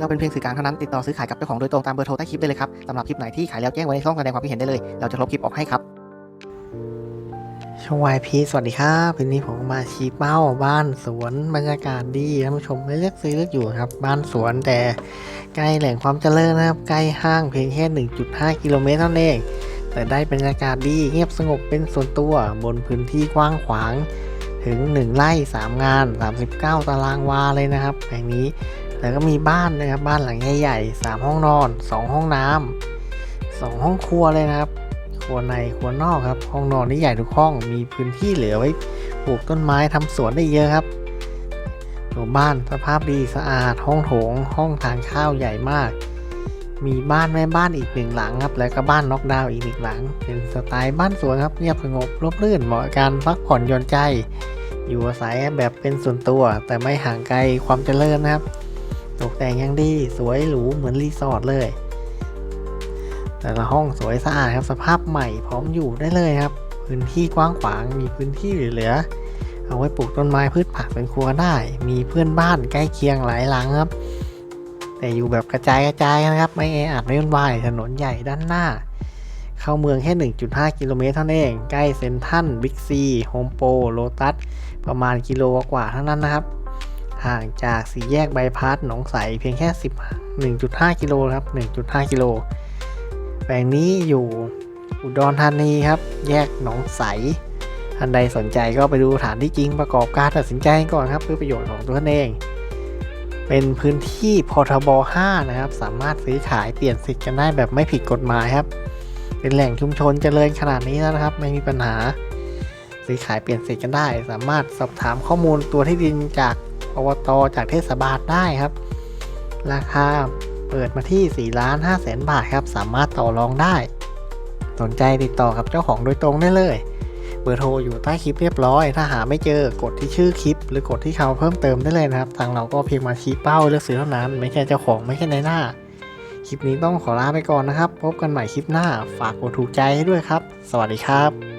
เราเป็นเพียงสื่อกลางเท่านั้นติดต่อซื้อขายกับเจ้าของโดยตรงตามเบอร์โทรใต้คลิปได้เลยครับสำหรับคลิปไหนที่ขายแล้วแจ้งไว้ในช่องแสดงความคิดเห็นได้เลย เราจะลบคลิปออกให้ครับช่องวายพีสวัสดีครับวันนี้ผมมาชี้เป้าบ้านสวนบรรยากาศดีท่านผู้ชมเลือกซื้อเลือกอยู่ครับ บ้านสวนแต่ใกล้แหล่งความเจริญนะครับ ใกล้ห้างเพียงแค่ 1.5 กิโลเมตรเท่านั้นเองแต่ได้บรรยากาศดีเงียบสงบเป็นส่วนตัวบนพื้นที่กว้างขวางถึง 1 ไร่ 3 งาน 39 ตารางวาเลยนะครับแห่งนี้ แล้วก็มีบ้านนะครับ บ้านหลังใหญ่ๆ3ห้องนอน2ห้องน้ำ2ห้องครัวเลยนะครับ ครัวในครัวนอกครับ ห้องนอนนี่ใหญ่ทุกห้อง มีพื้นที่เหลือไว้ปลูกต้นไม้ทำสวนได้เยอะครับตัวบ้านสภาพดีสะอาด ห้องโถง ห้องทานข้าวใหญ่มาก มีบ้านแม่บ้านอีกหนึ่งหลังครับ แล้วก็บ้านน็อกดาวน์อีกหนึ่งหลัง เป็นสไตล์บ้านสวนครับเงียบสงบร่มรื่นเหมาะกับการพักผ่อนหย่อนใจ อยู่อาศัยแบบเป็นส่วนตัว แต่ไม่ห่างไกลความเจริญนะครับ ตกแต่งยังดีสวยหรูเหมือนรีสอร์ทเลย แต่ละห้องสวยสะอาดครับสภาพใหม่พร้อมอยู่ได้เลยครับ พื้นที่กว้างขวางมีพื้นที่เหลือ เอาไว้ปลูกต้นไม้พืชผักเป็นครัวได้ มีเพื่อนบ้านใกล้เคียงหลายหลังครับ แต่อยู่แบบกระจายกระจายนะครับ ไม่แออัดไม่วุ่นวายถนนใหญ่ด้านหน้า เข้าเมืองแค่ 1.5 กิโลเมตรเท่านั้นเอง ใกล้เซนทัลบิ๊กซีโฮมโปรโลตัสประมาณกิโลกว่าเท่านั้นนะครับ ห่างจากสี่แยกบายพาสหนองใสเพียงแค่ 10 1.5 กิโลครับ 1.5 กิโลแปลงนี้อยู่อุดรธานีครับ แยกหนองใสท่านใดสนใจก็ไปดูฐานที่จริงประกอบการตัดสินใจก่อนครับเพื่อประโยชน์ของตัวท่านเอง เป็นพื้นที่พทบ 5 นะครับ สามารถซื้อขายเปลี่ยนสิทธิ์กันได้แบบไม่ผิดกฎหมายครับ เป็นแหล่งชุมชนเจริญขนาดนี้แล้วนะครับ ไม่มีปัญหาซื้อขายเปลี่ยนสิทธิ์กันได้ สามารถสอบถามข้อมูลตัวที่ดินจาก อบตจากเทศบาลได้ครับ ราคาเปิดมาที่ 4 ล้าน5แสนบาทครับ สามารถต่อรองได้ สนใจติดต่อกับเจ้าของโดยตรงได้เลย เบอร์โทรอยู่ใต้คลิปเรียบร้อย ถ้าหาไม่เจอกดที่ชื่อคลิป หรือกดที่เขาเพิ่มเติมได้เลยนะครับ ทางเราก็เพียงมาชี้เป้าเลือกซื้อเท่านั้น ไม่ใช่เจ้าของไม่ใช่ในหน้า คลิปนี้ต้องขอลาไปก่อนนะครับ พบกันใหม่คลิปหน้า ฝากกดถูกใจให้ด้วยครับ สวัสดีครับ